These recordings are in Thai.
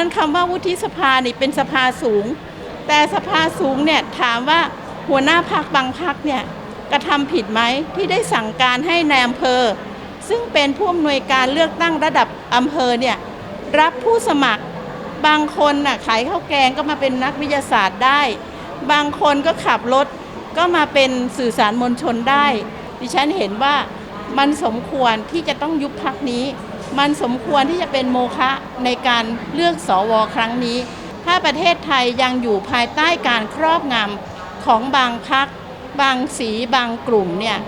นั้นคำว่าวุฒิสภานี่เป็นสภาสูง แต่สภาสูงเนี่ยถามว่าหัวหน้าพักบางพักเนี่ยกระทำผิดไหมที่ได้สั่งการให้ในายอำเภอ ซึ่งเป็นผู้อำนวยการเลือกตั้งระดับอำเภอเนี่ยรับผู้สมัครบางคนน่ะขายข้าวแกงก็มาเป็นนักวิทยาศาสตร์ได้ บางคนก็ขับรถก็มาเป็นสื่อสารมวลชนได้ ดิฉันเห็นว่ามันสมควรที่จะต้องยุบพักนี้ มันสมควรที่จะเป็นโมฆะในการเลือกสวครั้งนี้ ถ้าประเทศไทยยังอยู่ภายใต้การครอบงำของบางพัก บางสีบางกลุ่มเนี่ย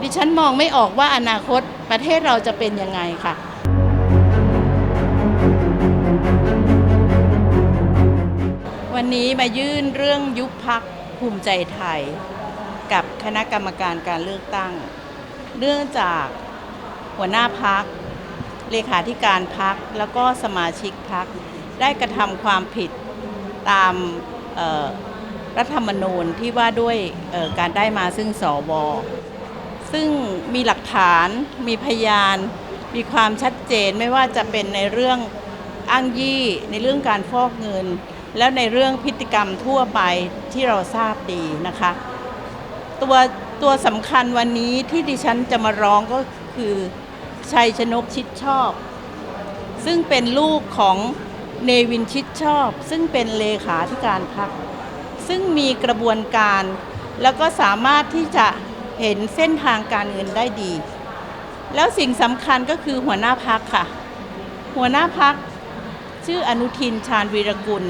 ดิฉันมองไม่ออกว่าอนาคตประเทศเราจะเป็นยังไงค่ะวันนี้มายื่นเรื่องยุบพักภูมิใจไทย กับคณะกรรมการการเลือกตั้งเนื่องจากหัวหน้าพัก เลขาธิการพักแล้วก็สมาชิกพักได้กระทำความผิดตามรัฐธรรมนูญที่ว่าด้วยการได้มาซึ่งสว ซึ่งมีหลักฐานมีพยาน มีความชัดเจนไม่ว่าจะเป็นในเรื่องอ้างยี่ในเรื่องการฟอกเงิน แล้วในเรื่องพฤติกรรมทั่วไปที่เราทราบดีนะคะ ตัวตัวสำคัญวันนี้ที่ดิฉันจะมาร้องก็คือ ชัยชนกชิดชอบ ซึ่งเป็นลูกของเนวินชิดชอบ ซึ่งเป็นเลขาธิการพรรคซึ่งมีกระบวนการ แล้วก็สามารถที่จะเห็นเส้นทางการเงินได้ดี แล้วสิ่งสำคัญก็คือหัวหน้าพักค่ะ หัวหน้าพักชื่ออนุทินชาญวีรกุล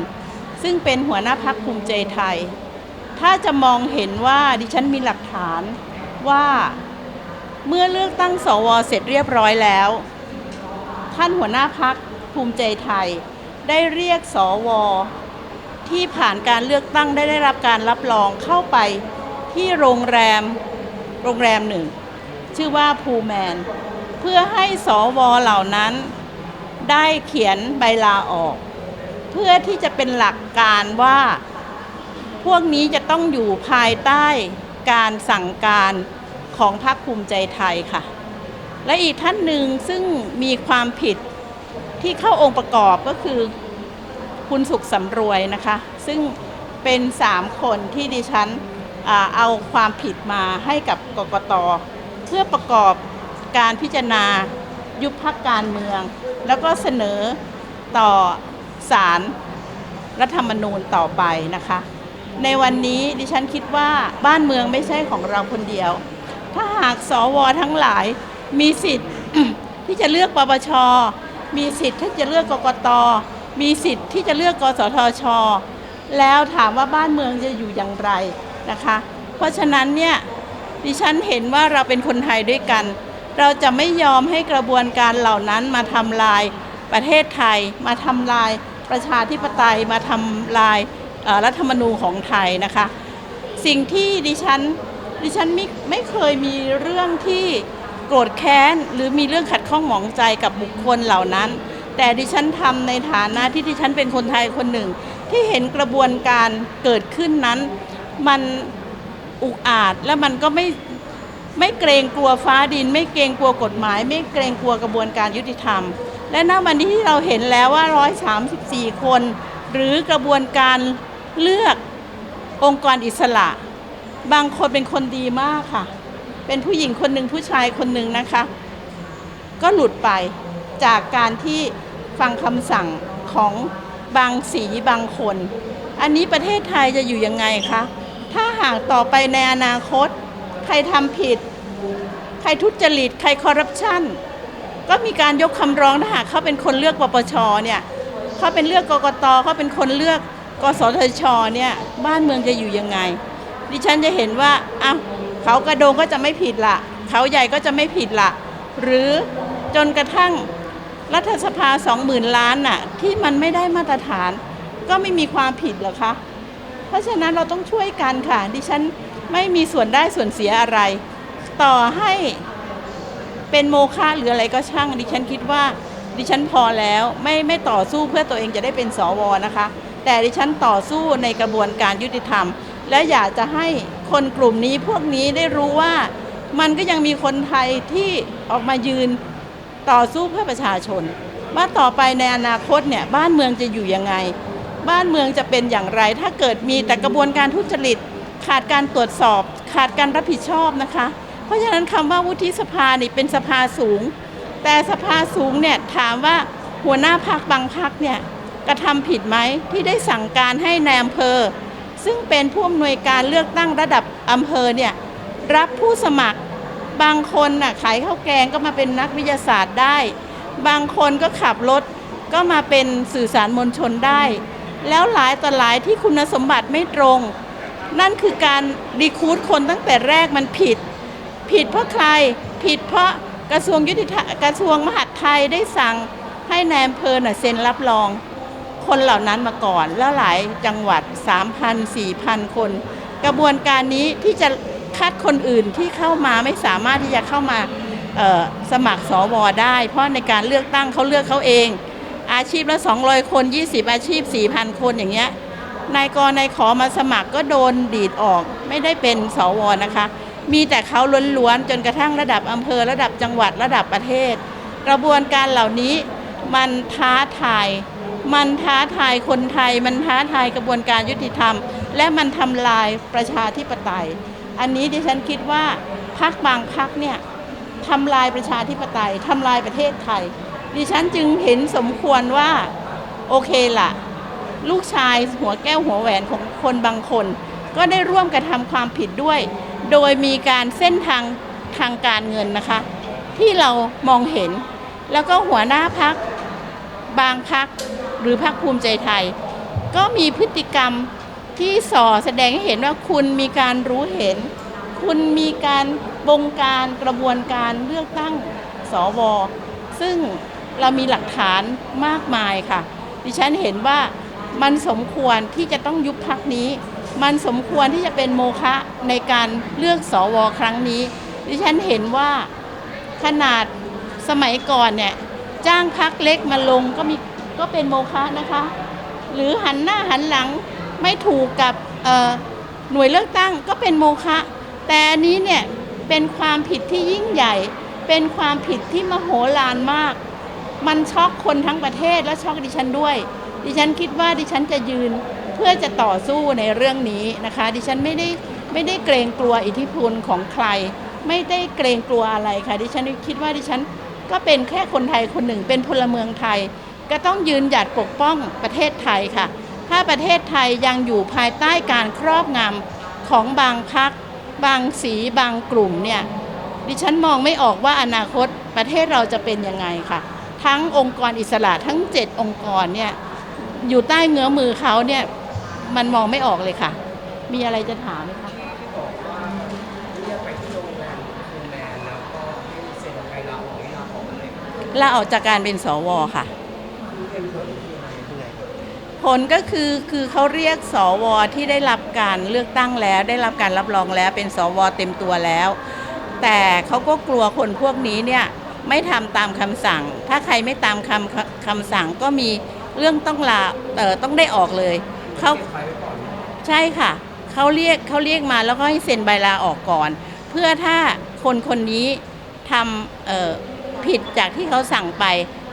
ซึ่งเป็นหัวหน้าพักภูมิใจไทย ถ้าจะมองเห็นว่าดิฉันมีหลักฐานว่า เมื่อเลือกตั้งสวเสร็จเรียบร้อยแล้ว ท่านหัวหน้าพักภูมิใจไทย ได้เรียกสวที่ผ่านการเลือกตั้งได้ได้รับการรับรองเข้าไปที่โรงแรมโรงแรมหนึ่ง ชื่อว่าภูแมน เพื่อให้สวเหล่านั้นได้เขียนใบลาออก เพื่อที่จะเป็นหลักการว่า พวกนี้จะต้องอยู่ภายใต้การสั่งการ ของพรรคภูมิใจไทยค่ะ และอีกท่านหนึ่งซึ่งมีความผิดที่เข้าองค์ประกอบก็คือคุณสุขสำรวยนะคะ ซึ่งเป็นสามคนที่ดิฉันอเอาความผิดมาให้กับกกตเพื่อประกอบการพิจารณายุบพักการเมือง แล้วก็เสนอต่อศาลรัฐธรรมนูญต่อไปนะคะ ในวันนี้ดิฉันคิดว่าบ้านเมืองไม่ใช่ของเราคนเดียว ถ้าหากสวทั้งหลายมีสิทธิ์ที่จะเลือกปปช มีสิทธิ์ที่จะเลือกกกต มีสิทธิ์ที่จะเลือกกสทช แล้วถามว่าบ้านเมืองจะอยู่อย่างไรนะคะ เพราะฉะนั้นเนี่ยดิฉันเห็นว่าเราเป็นคนไทยด้วยกัน เราจะไม่ยอมให้กระบวนการเหล่านั้นมาทำลายประเทศไทย มาทำลายประชาธิปไตย มาทำลายรัฐธรรมนูญของไทยนะคะ สิ่งที่ดิฉัน ดิฉันไม่ไม่เคยมีเรื่องที่โกรธแค้น หรือมีเรื่องขัดข้องหมองใจกับบุคคลเหล่านั้น แต่ดิฉันทำในฐานะที่ดิฉันเป็นคนไทยคนหนึ่ง ที่เห็นกระบวนการเกิดขึ้นนั้น มันอุกอาจและมันก็ไม่ไม่เกรงกลัวฟ้าดิน ไม่เกรงกลัวกฎหมาย ไม่เกรงกลัวกระบวนการยุติธรรม และณวันนี้ที่เราเห็นแล้วว่า 134 คน หรือกระบวนการเลือกองค์กรอิสระ บางคนเป็นคนดีมากค่ะ เป็นผู้หญิงคนหนึ่งผู้ชายคนหนึ่งนะคะ ก็หลุดไปจากการที่ฟังคำสั่งของบางสีบางคน อันนี้ประเทศไทยจะอยู่ยังไงคะ ถ้าหากต่อไปในอนาคต ใครทำผิด ใครทุจริต ใครคอร์รัปชันก็มีการยกคำร้องถ้าหากเขาเป็นคนเลือกปปชเนี่ยเขาเป็นเลือกกกตเขาเป็นคนเลือกกสทชเนี่ยบ้านเมืองจะอยู่ยังไง ดิฉันจะเห็นว่าอ้าวเขากระโดงก็จะไม่ผิดละเขาใหญ่ก็จะไม่ผิดละหรือจนกระทั่งรัฐสภาสองหมื่นล้านน่ะที่มันไม่ได้มาตรฐาน ก็ไม่มีความผิดหรอคะ เพราะฉะนั้นเราต้องช่วยกันค่ะ ดิฉันไม่มีส่วนได้ส่วนเสียอะไร ต่อให้เป็นโมฆะหรืออะไรก็ช่าง ดิฉันคิดว่า ดิฉันพอแล้วไม่ไม่ต่อสู้เพื่อตัวเองจะได้เป็นสวนะคะ แต่ดิฉันต่อสู้ในกระบวนการยุติธรรม และอยากจะให้คนกลุ่มนี้พวกนี้ได้รู้ว่ามันก็ยังมีคนไทยที่ออกมายืนต่อสู้เพื่อประชาชน ว่าต่อไปในอนาคตเนี่ยบ้านเมืองจะอยู่ยังไง บ้านเมืองจะเป็นอย่างไร ถ้าเกิดมีแต่กระบวนการทุจริต ขาดการตรวจสอบ ขาดการรับผิดชอบนะคะ เพราะฉะนั้นคำว่าวุฒิสภานี่เป็นสภาสูง แต่สภาสูงเนี่ยถามว่าหัวหน้าพักบางพักเนี่ยกระทำผิดไหมที่ได้สั่งการให้ในายอำเภอ ซึ่งเป็นผู้อำนวยการเลือกตั้งระดับอำเภอเนี่ยรับผู้สมัครบางคนน่ะขายข้าวแกงก็มาเป็นนักวิทยาศาสตร์ได้ บางคนก็ขับรถก็มาเป็นสื่อสารมวลชนได้ แล้วหลายต่อหลายที่คุณสมบัติไม่ตรง นั่นคือการดีคูดคนตั้งแต่แรกมันผิด ผิดเพราะใครผิดเพราะกระทรวงยุติธรรมกระทรวงมหาดไทยได้สั่งให้นายอำเภอน่ะเซ็นรับรอง คนเหล่านั้นมาก่อน แล้วหลายจังหวัด 3,000 4,000 คน กระบวนการนี้ที่จะคัดคนอื่นที่เข้ามาไม่สามารถที่จะเข้ามาสมัครสวได้ เพราะในการเลือกตั้งเขาเลือกเขาเอง อาชีพละ 200 คน 20 อาชีพ 4,000 คนอย่างเงี้ยนายกรนายขอมาสมัครก็โดนดีดออกไม่ได้เป็นสวนะคะ มีแต่เขาล้วนๆจนกระทั่งระดับอำเภอระดับจังหวัดระดับประเทศ กระบวนการเหล่านี้มันท้าทาย มันท้าทายคนไทย มันท้าทายกระบวนการยุติธรรม และมันทำลายประชาธิปไตย อันนี้ดิฉันคิดว่าพักบางพักเนี่ยทำลายประชาธิปไตยทำลายประเทศไทย ดิฉันจึงเห็นสมควรว่าโอเคล่ะลูกชายหัวแก้วหัวแหวนของคนบางคน ก็ได้ร่วมกระทำความผิดด้วย โดยมีการเส้นทางทางการเงินนะคะ ที่เรามองเห็น แล้วก็หัวหน้าพักบางพัก หรือพักภูมิใจไทย ก็มีพฤติกรรมที่ส่อแสดงให้เห็นว่าคุณมีการรู้เห็น คุณมีการบงการกระบวนการเลือกตั้งสวซึ่งเรามีหลักฐานมากมายค่ะ ดิฉันเห็นว่ามันสมควรที่จะต้องยุบพักนี้ มันสมควรที่จะเป็นโมฆะในการเลือกสวครั้งนี้ ดิฉันเห็นว่าขนาดสมัยก่อนเนี่ยจ้างพักเล็กมาลงก็มี ก็เป็นโมฆะนะคะ หรือหันหน้าหันหลังไม่ถูกกับหน่วยเลือกตั้งก็เป็นโมฆะแต่อันนี้เนี่ยเป็นความผิดที่ยิ่งใหญ่ เป็นความผิดที่มโหฬารมาก มันช็อกคนทั้งประเทศและช็อกดิฉันด้วย ดิฉันคิดว่าดิฉันจะยืนเพื่อจะต่อสู้ในเรื่องนี้นะคะ ดิฉันไม่ได้ไม่ได้เกรงกลัวอิทธิพลของใคร ไม่ได้เกรงกลัวอะไรค่ะ ดิฉันคิดว่าดิฉันก็เป็นแค่คนไทยคนหนึ่ง เป็นพลเมืองไทย ก็ต้องยืนหยัดปกป้องประเทศไทยค่ะ ถ้าประเทศไทยยังอยู่ภายใต้การครอบงำของบางพัก บางสีบางกลุ่มเนี่ยดิฉันมองไม่ออกว่าอนาคตประเทศเราจะเป็นยังไงค่ะ ทั้งองค์กรอิสระทั้ง 7 องค์กรเนี่ยอยู่ใต้เงื้อมือเขาเนี่ยมันมองไม่ออกเลยค่ะ มีอะไรจะถามไหมคะเรียกไปที่โรงแรมโรงแรมแล้วก็ให้เซ็นใบลาออกให้ลาออกอะไรลาออกจากการเป็นสวค่ะ เป็นผลที่อะไรด้วยผลก็คือคือเขาเรียกสวที่ได้รับการเลือกตั้งแล้ว ได้รับการรับรองแล้วเป็นสวเต็มตัวแล้ว แต่เขาก็กลัวคนพวกนี้เนี่ยไม่ทำตามคำสั่ง ถ้าใครไม่ตามคำคำสั่งก็มีเรื่องต้องลาเออต้องได้ออกเลยเขาใช่ค่ะเขาเรียกเขาเรียกมาแล้วก็ให้เซ็นใบลาออกก่อน เพื่อถ้าคนคนนี้ทำผิดจากที่เขาสั่งไป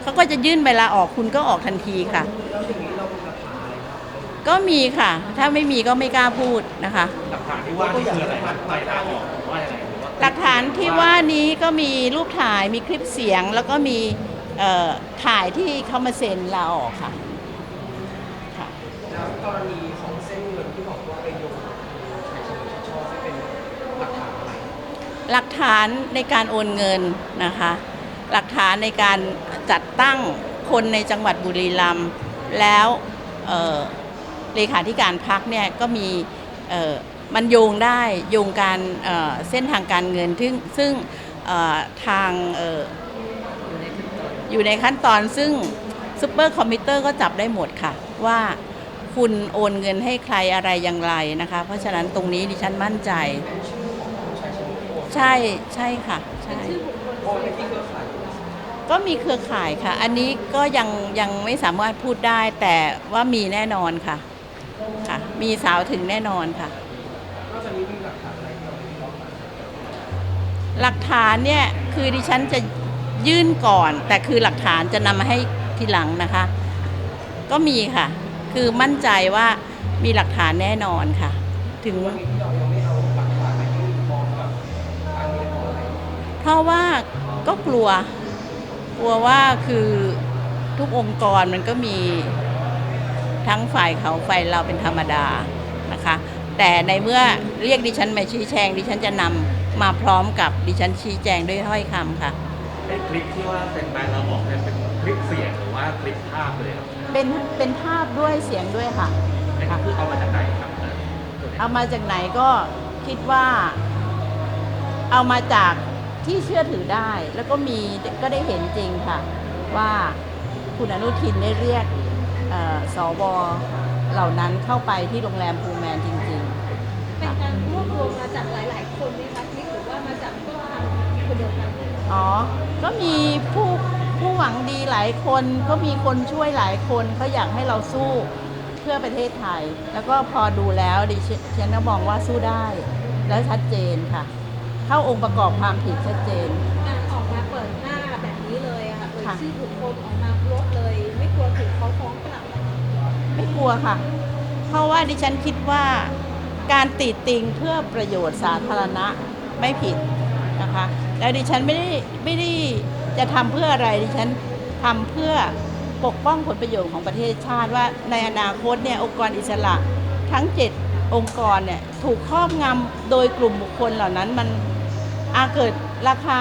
เขาก็จะยื่นใบลาออกคุณก็ออกทันทีค่ะแล้วอย่างนี้เรามีหลักฐานอะไรครับก็มีค่ะ ถ้าไม่มีก็ไม่กล้าพูดนะคะ หลักฐานที่ว่านี่คืออะไรครับใบลาออกหรือว่าอะไรหรือว่าหลักฐานที่ว่านี้ก็มีรูปถ่ายมีคลิปเสียง แล้วก็มีเอ่อถ่ายที่เขามาเซ็นลาออกค่ะค่ะ แล้วกรณีของเส้นเงินที่บอกว่าไปโยงกับใช้ชื่อชอบที่เป็นหลักฐานอะไร หลักฐานในการโอนเงินนะคะ หลักฐานในการจัดตั้งคนในจังหวัดบุรีรัมย์แล้วเเลขาธิการพักเนี่ยก็มีมันโยงได้โยงการเเส้นทางการเงินซึ่งซึ่งทางเอ่ออยู่ในขั้นตอนซึ่งซูเปอร์คอมพิวเตอร์ก็จับได้หมดค่ะ ว่าคุณโอนเงินให้ใครอะไรอย่างไรนะคะ เพราะฉะนั้นตรงนี้ดิฉันมั่นใจ ใช่ใช่ค่ะ ใช่ ก็มีเครือข่ายค่ะ อันนี้ก็ยังยังไม่สามารถพูดได้แต่ว่ามีแน่นอนค่ะ ค่ะ มีสาวถึงแน่นอนค่ะ หลักฐานเนี่ยคือดิฉันจะยื่นก่อน แต่คือหลักฐานจะนำมาให้ทีหลังนะคะ ก็มีค่ะ คือมั่นใจว่ามีหลักฐานแน่นอนค่ะ ถึงเพราะว่าก็กลัว กลัวว่าคือทุกองค์กรมันก็มีทั้งฝ่ายเขาฝ่ายเราเป็นธรรมดานะคะ แต่ในเมื่อเรียกดิฉันมาชี้แจงดิฉันจะนำมาพร้อมกับดิฉันชี้แจงด้วยถ้อยคำค่ะ ไอ้คลิปที่ว่าเป็นใบลาออกเนี่ยเป็นคลิปเสียงหรือว่าคลิปภาพเลยครับเป็นเป็นภาพด้วยเสียงด้วยค่ะ ไอ้คือเอามาจากไหนครับเอามาจากไหนก็คิดว่า เอามาจาก ที่เชื่อถือได้ แล้วก็มีก็ได้เห็นจริงค่ะ ว่าคุณอนุทินได้เรียกเอ่อสวเหล่านั้นเข้าไปที่โรงแรมพูแมนจริงๆ เป็นการรวบรวมมาจากหลาย ๆ คนไหมคะที่หรือว่ามาจากผู้ทำคนเดียวกันอ๋อ ก็มีผู้ผู้หวังดีหลายคนก็มีคนช่วยหลายคนเขาอยากให้เราสู้เพื่อประเทศไทย แล้วก็พอดูแล้วดิฉันก็มองว่าสู้ได้ แล้วชัดเจนค่ะ เข้าองค์ประกอบความผิดชัดเจน การออกมาเปิดหน้าแบบนี้เลยอะค่ะเอ่ยค่ะ ชื่อบุคคลออกมาลบเลย ไม่กลัวถูกเขาฟ้องกลับเหรอคะไม่กลัวค่ะ เพราะว่าดิฉันคิดว่าการติติงเพื่อประโยชน์สาธารณะไม่ผิดนะคะ แล้วดิฉันไม่ได้ไม่ได้จะทำเพื่ออะไรดิฉันทำเพื่อปกป้องผลประโยชน์ของประเทศชาติว่าในอนาคตเนี่ยองค์กรอิสระทั้ง 7 องค์กรเนี่ยถูกครอบงำโดยกลุ่มบุคคลเหล่านั้นมัน อาเกิดราคา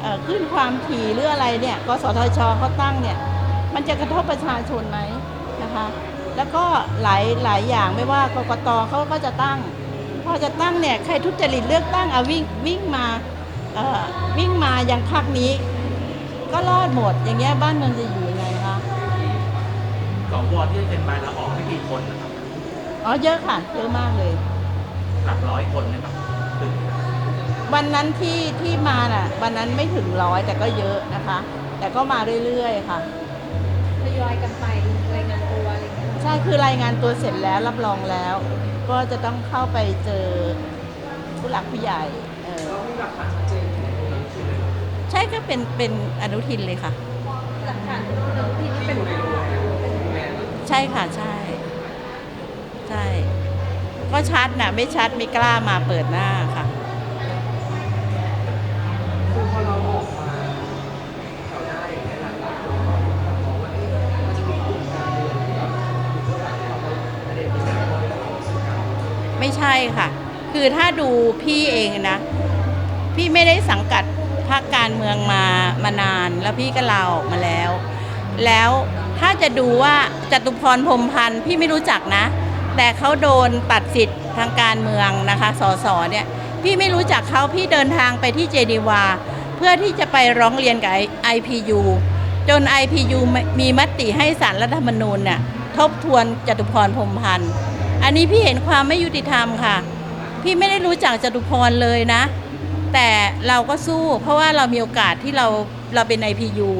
เอ่อขึ้นความถี่หรืออะไรเนี่ยกสทชเขาตั้งเนี่ยมันจะกระทบประชาชนไหมนะคะ แล้วก็หลายหลายอย่างไม่ว่ากกตเขาก็จะตั้ง พอจะตั้งเนี่ยใครทุจริตเลือกตั้งเอาวิ่งวิ่งมาเอ่อวิ่งมายังพักนี้ ก็รอดหมดอย่างเงี้ยบ้านเมืองจะอยู่ยังไงคะสวที่เป็นใบลาออกไม่กี่คนนะครับอ๋อเยอะค่ะ เยอะมากเลย หลักร้อยคนนะครับถึง วันนั้นที่ที่มาน่ะ วันนั้นไม่ถึงร้อยแต่ก็เยอะนะคะ แต่ก็มาเรื่อยๆค่ะทยอยกันไปรายงานตัวอะไรอย่างเงี้ยเหรอใช่คือรายงานตัวเสร็จแล้วรับรองแล้ว ก็จะต้องเข้าไปเจอผู้หลักผู้ใหญ่เออเรามีหลักฐานชัดเจนในตรงนั้นคืออะไรใช่ก็เป็นเป็นอนุทินเลยค่ะ หลักฐานเดิมที่ที่เป็นอยู่ในโรงแรมโรงแรมอะใช่ค่ะใช่ ใช่ ก็ชัดนะไม่ชัดไม่กล้ามาเปิดหน้าค่ะ ไม่ใช่ค่ะ คือถ้าดูพี่เองนะ พี่ไม่ได้สังกัดพรรคการเมืองมามานาน แล้วพี่ก็ลาออกมาแล้ว แล้วถ้าจะดูว่าจตุพรพรมพันธ์พี่ไม่รู้จักนะ แต่เขาโดนตัดสิทธิ์ทางการเมืองนะคะสสเนี่ยพี่ไม่รู้จักเขาพี่เดินทางไปที่เจดีวา เพื่อที่จะไปร้องเรียนกับ IPU จน IPU มีมติให้สารรัฐธรรมนูญน่ะทบทวนจตุพรพรมพันธ์ อันนี้พี่เห็นความไม่ยุติธรรมค่ะ พี่ไม่ได้รู้จักจตุพรเลยนะ แต่เราก็สู้ เพราะว่าเรามีโอกาสที่เราเราเป็น IPU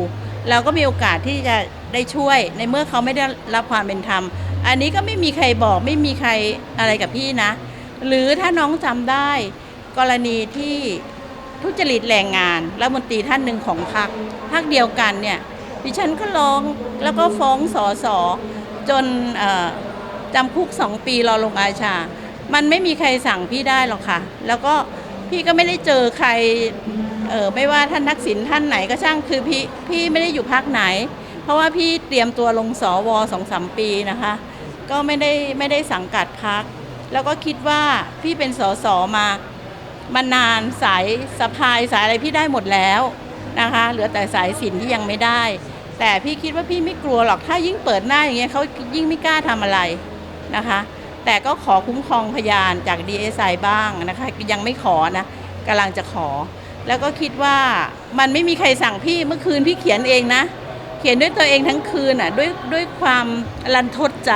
เราก็มีโอกาสที่จะได้ช่วยในเมื่อเขาไม่ได้รับความเป็นธรรม อันนี้ก็ไม่มีใครบอกไม่มีใครอะไรกับพี่นะ หรือถ้าน้องจำได้ กรณีที่ทุจริตแรงงานรัฐมนตรีท่านหนึ่งของพรรคพรรคเดียวกันเนี่ยดิฉันก็ร้องแล้วก็ฟ้องสอสอจนเจำคุกสองปีรอลงอาญามันไม่มีใครสั่งพี่ได้หรอกค่ะ แล้วก็พี่ก็ไม่ได้เจอใครเออไม่ว่าท่านทักษิณท่านไหนก็ช่างคือพี่พี่ไม่ได้อยู่พักไหน เพราะว่าพี่เตรียมตัวลงสวสองสามปีนะคะ ก็ไม่ได้ไม่ได้สังกัดพัก แล้วก็คิดว่าพี่เป็นสสมามานานสายสะพายสายอะไรพี่ได้หมดแล้วนะคะ เหลือแต่สายสินที่ยังไม่ได้ แต่พี่คิดว่าพี่ไม่กลัวหรอกถ้ายิ่งเปิดหน้าอย่างเงี้ยเขายิ่งไม่กล้าทำอะไร นะคะ แต่ก็ขอคุ้มครองพยานจาก DSI บ้างนะคะยังไม่ขอนะกำลังจะขอ แล้วก็คิดว่ามันไม่มีใครสั่งพี่เมื่อคืนพี่เขียนเองนะ เขียนด้วยตัวเองทั้งคืนอะด้วยด้วยความรันทดใจ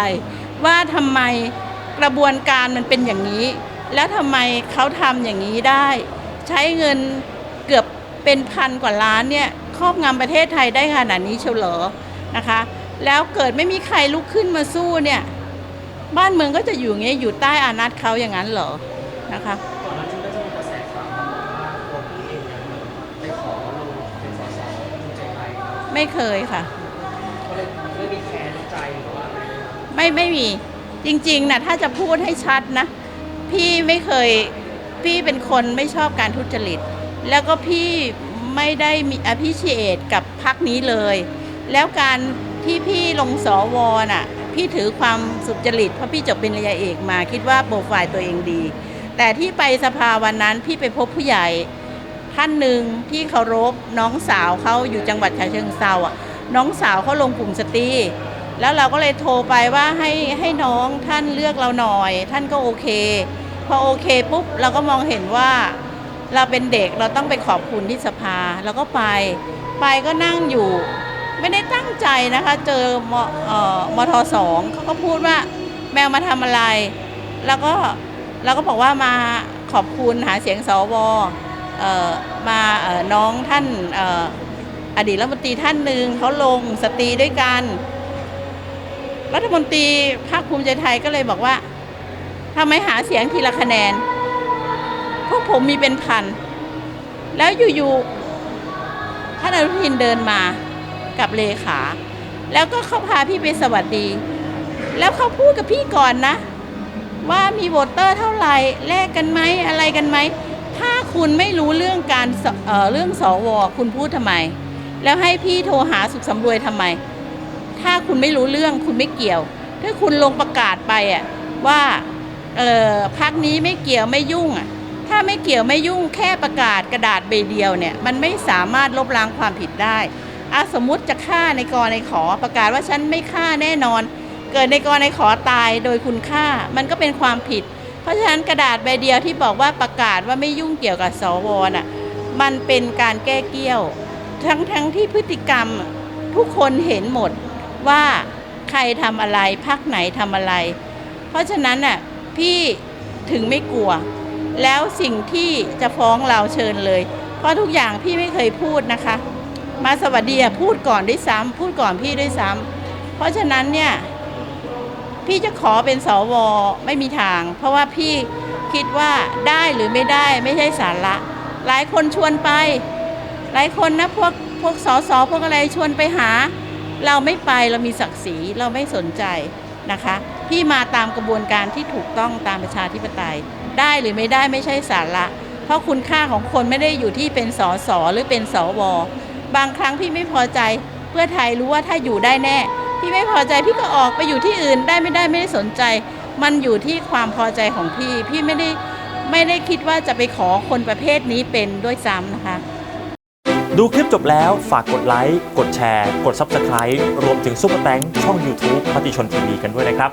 ว่าทำไมกระบวนการมันเป็นอย่างนี้ แล้วทำไมเขาทำอย่างนี้ได้ ใช้เงินเกือบเป็นพันกว่าล้านเนี่ยครอบงำประเทศไทยได้ขนาดนี้เชียวเหรอนะคะ แล้วเกิดไม่มีใครลุกขึ้นมาสู้เนี่ย บ้านเมืองก็จะอยู่อย่างเงี้ยอยู่ใต้อานัตเขาอย่างนั้นเหรอนะคะก่อนหน้านี้ก็จะมีกระแสข่าวมาว่าตัวพี่เองเนี่ยไปขอลงเป็นสสภูมิใจไทยไม่เคยค่ะไม่มีแค้นใจหรือว่าอะไรไม่ไม่มีจริงๆนะถ้าจะพูดให้ชัดนะ พี่ไม่เคยพี่เป็นคนไม่ชอบการทุจริต แล้วก็พี่ไม่ได้มีอภิเชษกับพักนี้เลย แล้วการที่พี่ลงสวน่ะ พี่ถือความสุจริตเพราะพี่จบเป็นระยาเอกมา คิดว่าโปรไฟล์ตัวเองดี แต่ที่ไปสภาวันนั้นพี่ไปพบผู้ใหญ่ท่านหนึ่งที่เคารพน้องสาวเขาอยู่จังหวัดฉะเชิงเซาอะน้องสาวเขาลงกลุ่มสตรีแล้วเราก็เลยโทรไปว่าให้ให้น้องท่านเลือกเราหน่อย ท่านก็โอเค พอโอเคปุ๊บเราก็มองเห็นว่าเราเป็นเด็กเราต้องไปขอบคุณที่สภาเราก็ไป ไปก็นั่งอยู่ ไม่ได้ตั้งใจนะคะ เจอมออมทสองเขาก็พูดว่าแมวมาทำอะไร แล้วก็เราก็บอกว่ามาขอบคุณหาเสียงสวมาน้องท่านอออดีตรัฐมนตรีท่านหนึ่งเขาลงสตรีด้วยกัน รัฐมนตรีภาคภูมิใจไทยก็เลยบอกว่าทำไมหาเสียงทีละคะแนน พวกผมมีเป็นพัน แล้วอยู่ๆท่านอนุทินเดินมา กับเลขา แล้วก็เขาพาพี่ไปสวัสดี แล้วเขาพูดกับพี่ก่อนนะ ว่ามีโวตเตอร์เท่าไหร่แลกกันไหมอะไรกันไหม ถ้าคุณไม่รู้เรื่องการเอ่อเรื่องสวคุณพูดทำไม แล้วให้พี่โทรหาสุขสำรวยทำไม ถ้าคุณไม่รู้เรื่องคุณไม่เกี่ยว ถ้าคุณลงประกาศไปอะว่าเออพักนี้ไม่เกี่ยวไม่ยุ่งอะถ้าไม่เกี่ยวไม่ยุ่งแค่ประกาศกระดาษใบเดียวเนี่ย มันไม่สามารถลบล้างความผิดได้ อะสมมุติจะฆ่าในกรในขอประกาศว่าฉันไม่ฆ่าแน่นอน เกิดในกรในขอตายโดยคุณฆ่า มันก็เป็นความผิด เพราะฉะนั้นกระดาษใบเดียวที่บอกว่าประกาศว่าไม่ยุ่งเกี่ยวกับสวน่ะมันเป็นการแก้เกี้ยว ทั้งทั้งที่พฤติกรรมทุกคนเห็นหมดว่าใครทำอะไรพักไหนทำอะไร เพราะฉะนั้นน่ะพี่ถึงไม่กลัว แล้วสิ่งที่จะฟ้องเราเชิญเลย เพราะทุกอย่างพี่ไม่เคยพูดนะคะ มาสวัสดีพูดก่อนด้วยซ้ำพูดก่อนพี่ด้วยซ้ำเพราะฉะนั้นเนี่ย พี่จะขอเป็นสวไม่มีทาง เพราะว่าพี่คิดว่าได้หรือไม่ได้ไม่ใช่สาระ หลายคนชวนไป หลายคนนะพวกพวกสอสอพวกอะไรชวนไปหา เราไม่ไปเรามีศักดิ์ศรีเราไม่สนใจนะคะ พี่มาตามกระบวนการที่ถูกต้องตามประชาธิปไตย ได้หรือไม่ได้ไม่ใช่สาระ เพราะคุณค่าของคนไม่ได้อยู่ที่เป็นสอสอหรือเป็นสว บางครั้งพี่ไม่พอใจเพื่อไทยรู้ว่าถ้าอยู่ได้แน่ พี่ไม่พอใจพี่ก็ออกไปอยู่ที่อื่นได้ไม่ได้ไม่ได้สนใจ มันอยู่ที่ความพอใจของพี่ พี่ไม่ได้ไม่ได้คิดว่าจะไปขอคนประเภทนี้เป็นด้วยซ้ำนะคะ ดูคลิปจบแล้วฝากกดไลค์กดแชร์ กด Subscribe รวมถึงซุปเปอร์แตงช่อง YouTube มติชนทีวีกันด้วยนะครับ